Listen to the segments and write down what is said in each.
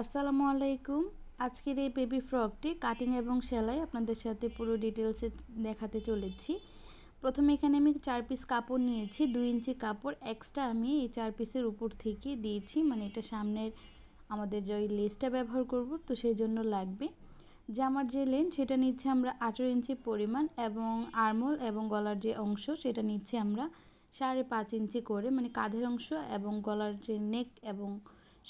আসসালামু আলাইকুম। আজকের এই বেবি ফ্রকটি কাটিং এবং সেলাই আপনাদের সাথে পুরো ডিটেলসে দেখাতে চলেছি। প্রথমে এখানে আমি চার পিস কাপড় নিয়েছি। দুই ইঞ্চি কাপড় এক্সট্রা আমি এই চার পিসের উপর থেকে দিয়েছি। মানে এটা সামনের আমাদের যে ওই লেসটা ব্যবহার করব, তো সেই জন্য লাগবে। জামার যে লেন সেটা নিচ্ছে আমরা আঠেরো ইঞ্চি পরিমাণ এবং আরমোল এবং গলার যে অংশ, সেটা নিচ্ছে আমরা সাড়ে পাঁচ ইঞ্চি করে মানে কাঁধের অংশ এবং গলার যে নেক এবং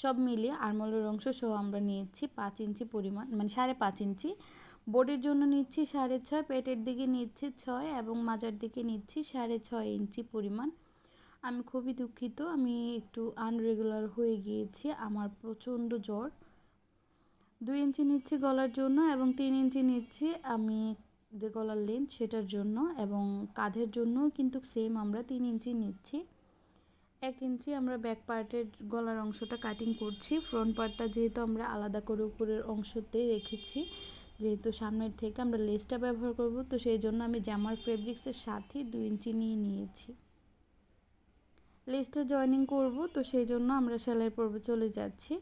সব মিলিয়ে আরমোলের অংশ সহ আমরা নিয়েছি পাঁচ ইঞ্চি পরিমাণ মানে সাড়ে পাঁচ ইঞ্চি। বডির জন্য নিচ্ছি সাড়ে ছয়, পেটের দিকে নিচ্ছি ছয় এবং মাজার দিকে নিচ্ছি সাড়ে ছয় ইঞ্চি পরিমাণ। আমি খুবই দুঃখিত, আমি একটু আনরেগুলার হয়ে গিয়েছি, আমার প্রচণ্ড জ্বর। দুই ইঞ্চি নিচ্ছি গলার জন্য এবং তিন ইঞ্চি নিচ্ছি আমি যে গলার লেন্থ সেটার জন্য এবং কাঁধের জন্য কিন্তু সেম আমরা তিন ইঞ্চি নিচ্ছি। এক ইঞ্চি আমরা ব্যাক পার্টের গলার অংশটা কাটিং করছি। ফ্রন্ট পার্টটা যেহেতু আমরা আলাদা করে উপরের অংশতে রেখেছি, যেহেতু সামনের থেকে আমরা লেসটা ব্যবহার করব, তো সেই জন্য আমি জামার ফেব্রিক্সের সাথে দু ইঞ্চি নিয়ে নিয়েছি। লেসটা জয়নিং করব, তো সেই জন্য আমরা সেলাই পর্বে চলে যাচ্ছি।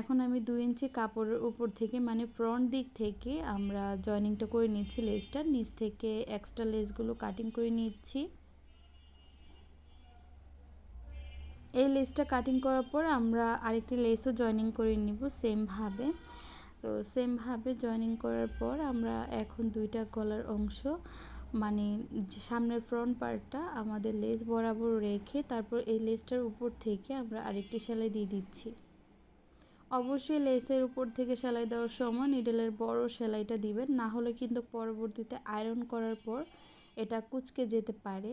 এখন আমি দু ইঞ্চি কাপড়ের উপর থেকে মানে ফ্রন্ট দিক থেকে আমরা জয়নিংটা করে নিচ্ছি লেসটা নিচ থেকে এক্সট্রা লেসগুলো কাটিং করে নিচ্ছি। এই লেসটা কাটিং করার পর আমরা আরেকটি লেসও জয়নিং করে নিব সেমভাবে তো সেমভাবে জয়নিং করার পর আমরা এখন দুইটা গলার অংশ মানে সামনের ফ্রন্ট পার্টটা আমাদের লেস বরাবর রেখে তারপর এই লেসটার উপর থেকে আমরা আরেকটি সেলাই দিয়ে দিচ্ছি। অবশ্যই লেসের উপর থেকে সেলাই দেওয়ার সময় নিডেলের বড় সেলাইটা দিবেন, না হলে কিন্তু পরবর্তীতে আয়রন করার পর এটা কুচকে যেতে পারে।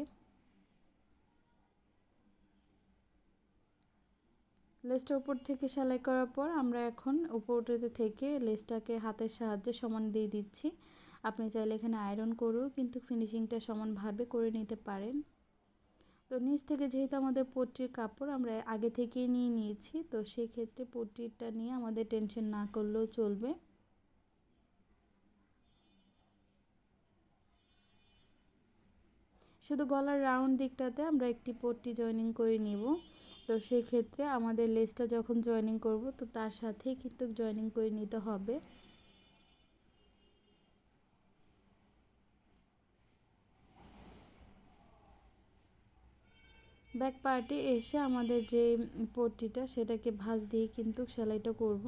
লেসটা উপর থেকে সেলাই করার পর আমরা এখন উপরটাতে থেকে লেসটাকে হাতের সাহায্যে সমান দিয়ে দিচ্ছি। আপনি চাইলে এখানে আয়রন করেও কিন্তু ফিনিশিংটা সমানভাবে করে নিতে পারেন। তো নিচ থেকে যেহেতু আমাদের পট্টির কাপড় আমরা আগে থেকেই নিয়ে নিয়েছি, তো সেক্ষেত্রে পট্টিটা নিয়ে আমাদের টেনশন না করলেও চলবে। শুধু গলার রাউন্ড দিকটাতে আমরা একটি পট্টি জয়েনিং করে নিব। তো সেক্ষেত্রে আমাদের লেসটা যখন জয়েনিং করব, তো তার সাথেই কিন্তু জয়েনিং করে নিতে হবে। ব্যাক পার্টে এসে আমাদের যে পট্টিটা, সেটাকে ভাঁজ দিয়ে কিন্তু সেলাইটা করব।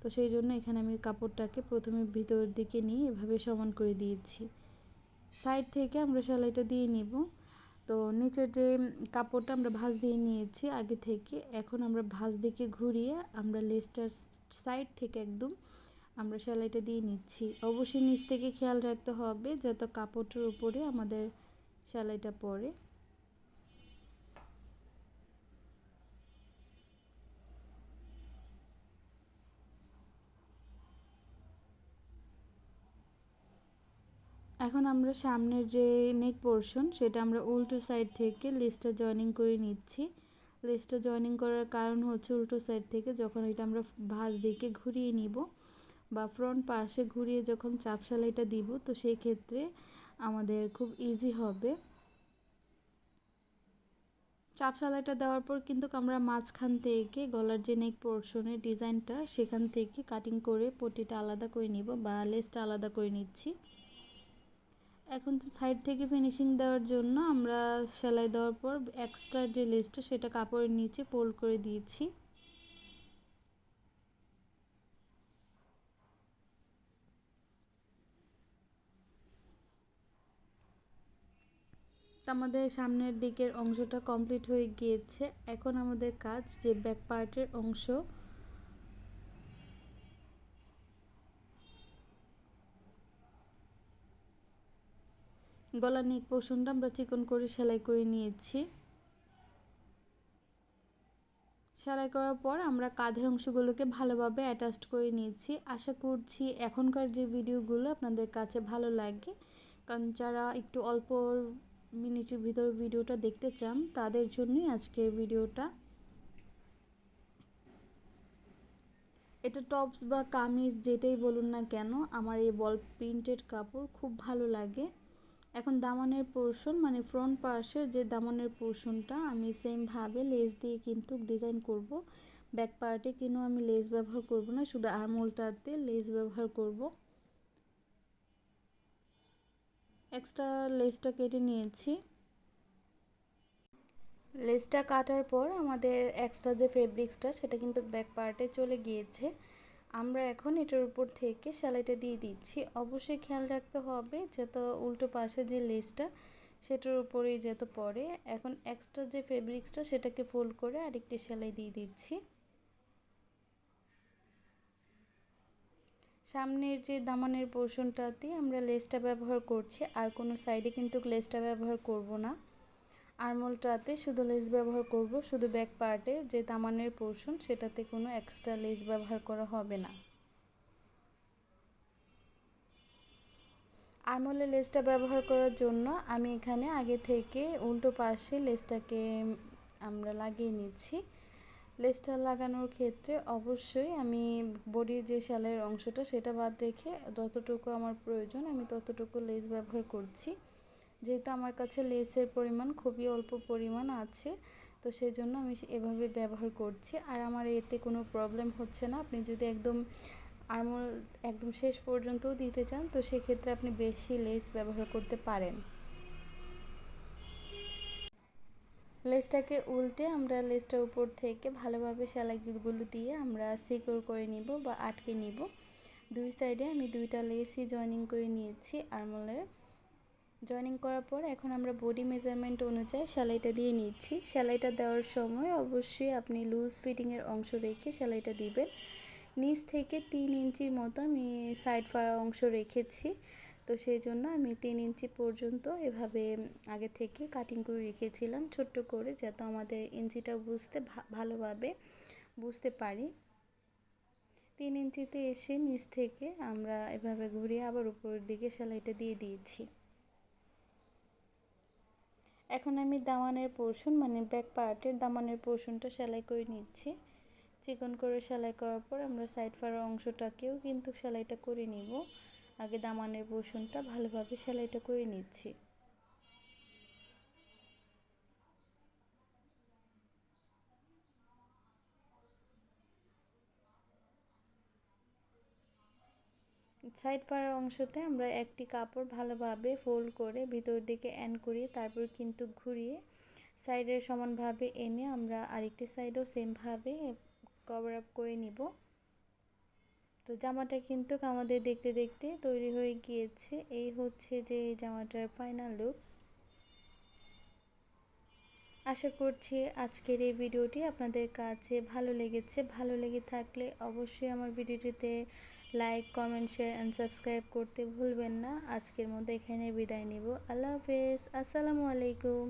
তো সেই জন্য এখানে আমি কাপড়টাকে প্রথমে ভিতরের দিকে নিয়ে এভাবে সমান করে দিয়েছি। সাইড থেকে আমরা সেলাইটা দিয়ে নিব। তো নিচের যে কাপড়টা আমরা ভাঁজ দিয়ে নিয়েছি আগে থেকে, এখন আমরা ভাঁজ দিকে ঘুরিয়ে আমরা লেস্টার সাইড থেকে একদম আমরা সেলাইটা দিয়ে নিচ্ছি। অবশ্যই নিচ থেকে খেয়াল রাখতে হবে, যাতে কাপড়টার উপরে আমাদের সেলাইটা পড়ে। এখন আমরা সামনের যে নেক পোর্শন সেটা আমরা উল্টো সাইড থেকে লেসটা জয়েনিং করে নিচ্ছি। লেসটা জয়েনিং করার কারণ হচ্ছে উল্টো সাইড থেকে যখন এটা আমরা ভাঁজ দিকে ঘুরিয়ে নিব বা ফ্রন্ট পাশে ঘুরিয়ে যখন চাপ সেলাইটা দিব, তো সেই ক্ষেত্রে আমাদের খুব ইজি হবে। চাপ সেলাইটা দেওয়ার পর কিন্তু আমরা মাঝখান থেকে গলার যে নেক পোর্শনের ডিজাইনটা সেখান থেকে কাটিং করে পটিটা আলাদা করে নিব বা লেসটা আলাদা করে নিচ্ছি। এখন সাইড থেকে ফিনিশিং দেওয়ার জন্য আমরা সেলাই দেওয়ার পর এক্সট্রা যে লেসটা সেটা কাপড়ের নিচে ফোল্ড করে দিয়েছি। আমাদের সামনের দিকের অংশটা কমপ্লিট হয়ে গিয়েছে। এখন আমাদের কাজ যে ব্যাক পার্টের অংশ গলা নেক পোষণটা আমরা চিকন করে সেলাই করে নিয়েছি। সেলাই করার পর আমরা কাঁধের অংশগুলোকে ভালোভাবে অ্যাটাচড করে নিয়েছি। আশা করছি এখনকার যে ভিডিওগুলো আপনাদের কাছে ভালো লাগে। কারণ যারা একটু অল্প মিনিটের ভিতর ভিডিওটা দেখতে চান, তাদের জন্যই আজকের ভিডিওটা। এটা টপস বা কামিজ যেটাই বলুন না কেন, আমার এই বল প্রিন্টেড কাপড় খুব ভালো লাগে। এখন দামানের পোর্শন মানে ফ্রন্ট পাশে যে দামানের পোর্শনটা আমি সেমভাবে লেস দিয়ে কিন্তু ডিজাইন করব। ব্যাক পার্টে কিন্তু আমি লেস ব্যবহার করব না, শুধু আরমোলটাতে লেস ব্যবহার করব। এক্সট্রা লেসটা কেটে নিয়েছি। লেসটা কাটার পর আমাদের এক্সট্রা যে ফেব্রিক্সটা সেটা কিন্তু ব্যাক পার্টে চলে গিয়েছে। আমরা এখন এটার উপর থেকে সেলাইটা দিয়ে দিচ্ছি। অবশ্যই খেয়াল রাখতে হবে যাতে উল্টো পাশে যে লেসটা, সেটার উপরেই যেতে পড়ে। এখন এক্সট্রা যে ফেব্রিক্সটা সেটাকে ফোল্ড করে আরেকটি সেলাই দিয়ে দিচ্ছি। সামনের যে দামানের পোর্শনটাতে আমরা লেসটা ব্যবহার করছি, আর কোনো সাইডে কিন্তু লেসটা ব্যবহার করব না। আরমোলটাতে শুধু লেস ব্যবহার করব, শুধু ব্যাক পার্টে যে দামানের পোর্শন সেটাতে কোনো এক্সট্রা লেস ব্যবহার করা হবে না। আরমোলে লেসটা ব্যবহার করার জন্য আমি এখানে আগে থেকে উল্টো পাশে লেসটাকে আমরা লাগিয়ে নিচ্ছি। লেসটা লাগানোর ক্ষেত্রে অবশ্যই আমি বডির যে সেলাইয়ের অংশটা, সেটা বাদ রেখে যতটুকু আমার প্রয়োজন, আমি ততটুকু লেস ব্যবহার করছি। যেহেতু আমার কাছে লেসের পরিমাণ খুবই অল্প পরিমাণ আছে, তো সেই জন্য আমি এভাবে ব্যবহার করছি। আর আমার এতে কোনো প্রবলেম হচ্ছে না। আপনি যদি একদম আরমোল একদম শেষ পর্যন্তও দিতে চান, তো সেক্ষেত্রে আপনি বেশি লেস ব্যবহার করতে পারেন। লেসটাকে উল্টে আমরা লেসটার উপর থেকে ভালোভাবে সেলাইগুলো দিয়ে আমরা সিকিউর করে নিব বা আটকে নিব। দুই সাইডে আমি দুইটা লেসই জয়েনিং করে নিয়েছি আরমোলের জয়েনিং করার পর এখন আমরা বডি মেজারমেন্ট অনুযায়ী সেলাইটা দিয়ে নিচ্ছি। সেলাইটা দেওয়ার সময় অবশ্যই আপনি লুজ ফিটিংয়ের অংশ রেখে সেলাইটা দিবেন। নিচ থেকে তিন ইঞ্চির মতো আমি সাইড ফাড়া অংশ রেখেছি। তো সেই জন্য আমি তিন ইঞ্চি পর্যন্ত এভাবে আগে থেকে কাটিং করে রেখেছিলাম ছোট্ট করে যাতে আমাদের ইঞ্চিটা বুঝতে ভালোভাবে বুঝতে পারি। তিন ইঞ্চিতে এসে নিচ থেকে আমরা এভাবে ঘুরিয়ে আবার উপরের দিকে সেলাইটা দিয়ে দিয়েছি। এখন আমি দামানের পোর্শন মানে ব্যাক পার্টের দামানের পোর্শনটা সেলাই করে নিচ্ছি। চিকন করে সেলাই করার পর আমরা সাইড ফার অংশটাকেও কিন্তু সেলাইটা করে নিব। আগে দামানের পোর্শনটা ভালোভাবে সেলাইটা করে নিচ্ছি। সাইড ফাড়ার অংশতে আমরা একটি কাপড় ভালোভাবে ফোল্ড করে ভিতর দিকে এন্ড করিয়ে তারপর কিন্তু ঘুরিয়ে সাইডের সমানভাবে এনে আমরা আরেকটি সাইডও সেমভাবে কভার আপ করে নিব। তো জামাটা কিন্তু আমাদের দেখতে দেখতে তৈরি হয়ে গিয়েছে। এই হচ্ছে যে জামাটার ফাইনাল লুক আশা করছি আজকের এই ভিডিওটি আপনাদের কাছে ভালো লেগেছে। ভালো লেগে থাকলে অবশ্যই আমার ভিডিওটিতে like comment share and subscribe করতে ভুলবেন না। আজকের মতো এখানে বিদায় নিব। আল্লাহ হাফেজ। আসসালামু আলাইকুম।